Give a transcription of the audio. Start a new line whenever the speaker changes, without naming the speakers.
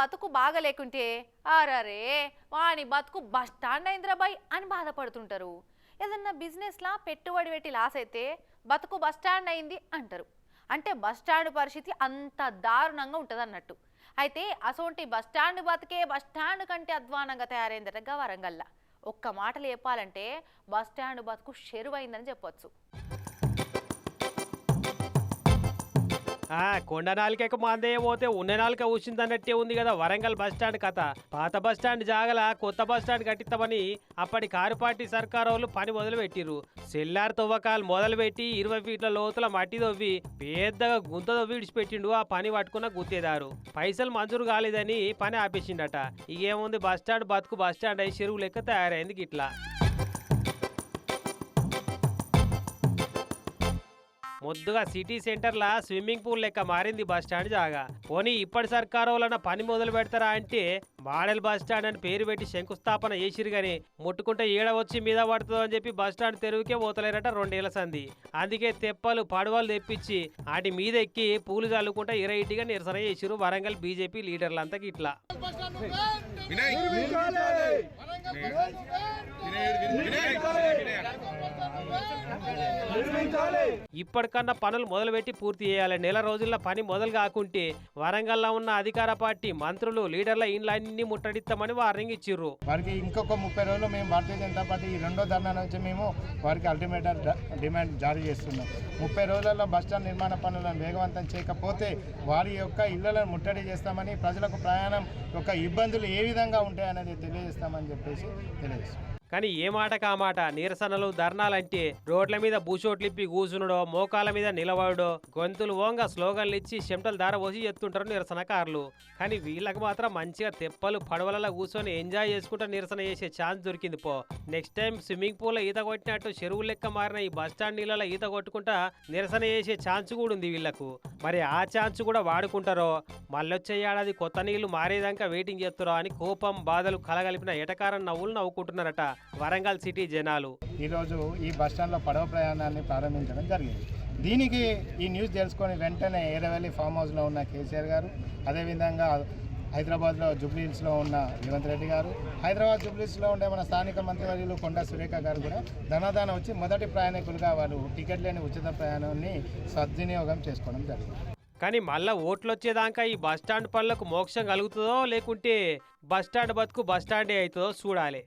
బతుకు బాగా లేకుంటే ఆరరే వాని బతుకు బస్ స్టాండ్ అయింద్రాబాయ్ అని బాధపడుతుంటారు. ఏదన్నా బిజినెస్లా పెట్టుబడి పెట్టి లాస్ అయితే బతుకు బస్ స్టాండ్ అయింది అంటారు. అంటే బస్ స్టాండ్ పరిస్థితి అంత దారుణంగా ఉంటుంది అన్నట్టు అయితే అసోంటి బస్ స్టాండ్ బతికే బస్ స్టాండ్ కంటే అధ్వానంగా తయారైందట వరంగల్లా ఒక్క మాటలు చెప్పాలంటే బస్ స్టాండ్ బతుకు షెరువైందని చెప్పొచ్చు.
కొండ నాలికకు మాందే పోతే ఉన్న నాలిక ఊసిందన్నట్టే ఉంది కదా వరంగల్ బస్ స్టాండ్ కథ. పాత బస్ స్టాండ్ జాగల కొత్త బస్ స్టాండ్ కట్టిస్తామని అప్పటి కారు పార్టీ సర్కారు వాళ్ళు పని మొదలు పెట్టిర్రు సెల్లార్ తవ్వకాలు మొదలు పెట్టి ఇరవై ఫీట్ల లోతుల మట్టి తవ్వి పెద్దగా గుంత తవ్వి విడిచిపెట్టిండు ఆ పని పట్టుకున్న గుత్తేదారు. పైసలు మంజూరు కాలేదని పని ఆపేసిండట. ఇకేముంది బస్ స్టాండ్ బతుకు బస్ స్టాండ్ అయి చెరువు లెక్క తయారైంది గిట్లా. ముద్దుగా సిటీ సెంటర్లా స్విమ్మింగ్ పూల్ లెక్క మారింది బస్ స్టాండ్ జాగా. పోనీ ఇప్పటి సర్కారు వలన పని మొదలు పెడతారా అంటే మోడల్ బస్ స్టాండ్ అని పేరు పెట్టి శంకుస్థాపన చేసిరు గాని ముట్టుకుంటే ఈడ వచ్చి మీద పడుతుందో అని చెప్పి బస్ స్టాండ్ తెరువుకే పోతలేరట రెండేళ్ళ సంది అందుకే తెప్పలు పడవలు తెప్పించి వాటి మీద ఎక్కి పూలు చల్లుకుంటా ఇరవైటిగా నిరసన చేసిరు వరంగల్ బీజేపీ లీడర్లంతా ఇట్లా
వినయ్
ఇప్పటికన్నా పనులు మొదలుపెట్టి పూర్తి చేయాలి. నెల రోజుల్లో పని మొదలు కాకుంటే వరంగల్లో ఉన్న అధికార పార్టీ మంత్రులు లీడర్ల ఇండ్లన్నీ ముట్టడిస్తామని వార్నింగ్ ఇచ్చిర్రు.
వారికి ఇంకొక ముప్పై రోజులు మేము భారతీయ జనతా పార్టీ ఈ రెండో ధర్నా నుంచి మేము వారికి అల్టిమేట్ డిమాండ్ జారీ చేస్తున్నాం. ముప్పై రోజులలో బస్టాండ్ నిర్మాణ పనులను వేగవంతం చేయకపోతే వారి యొక్క ఇళ్ళను ముట్టడి చేస్తామని ప్రజలకు ప్రయాణం యొక్క ఇబ్బందులు ఏ విధంగా ఉంటాయనేది తెలియజేస్తామని చెప్పి చెప్పేసి తెలియజేస్తాం
కానీ ఏ మాట? కామాట నిరసనలు ధర్నాలంటే రోడ్ల మీద బూచోట్లిప్పి కూసునుడో మోకాల మీద నిలబడో గొంతులు ఓంగా స్లోగన్లు ఇచ్చి చెమటలు ధార పోసి చెప్తుంటారు నిరసనకారులు. కానీ వీళ్ళకి మాత్రం మంచిగా తెప్పలు పడవలలో కూర్చొని ఎంజాయ్ చేసుకుంటూ నిరసన చేసే ఛాన్స్ దొరికింది పో. నెక్స్ట్ టైం స్విమ్మింగ్ పూల్ ఈత కొట్టినట్టు చెరువు లెక్క మారిన ఈ బస్ స్టాండ్ నీళ్ళలో ఈత కొట్టుకుంటా నిరసన చేసే ఛాన్స్ కూడా ఉంది వీళ్ళకు. మరి ఆ ఛాన్స్ కూడా వాడుకుంటారో? మళ్ళొచ్చే ఏడాది కొత్త నీళ్ళు మారేదాకా వెయిటింగ్ చేస్తారో అని కోపం బాధలు కలగలిపిన ఎటకారం నవ్వులు నవ్వుకుంటున్నారట వరంగల్ సిటీ జనాలు.
ఈరోజు ఈ బస్టాండ్లో పడవ ప్రయాణాన్ని ప్రారంభించడం జరిగింది. దీనికి ఈ న్యూస్ తెలుసుకొని వెంటనే ఏరవల్లి ఫామ్ హౌస్లో ఉన్న కేసీఆర్ గారు అదేవిధంగా హైదరాబాద్లో జూబ్లీహిల్స్లో ఉన్న రేవంత్ రెడ్డి గారు. హైదరాబాద్ జూబ్లీహిల్స్లో ఉండే మన స్థానిక మంత్రివర్యులు కొండా సురేఖ గారు కూడా ధనాదానం వచ్చి మొదటి ప్రయాణికులుగా వారు టికెట్ లేని ఉచిత ప్రయాణాన్ని సద్వినియోగం చేసుకోవడం జరిగింది.
కానీ మళ్ళా ఓట్లు వచ్చేదాకా ఈ బస్ స్టాండ్ పనులకు మోక్షం కలుగుతుందో లేకుంటే బస్ స్టాండ్ బతుకు బస్ స్టాండే అవుతుందో చూడాలి.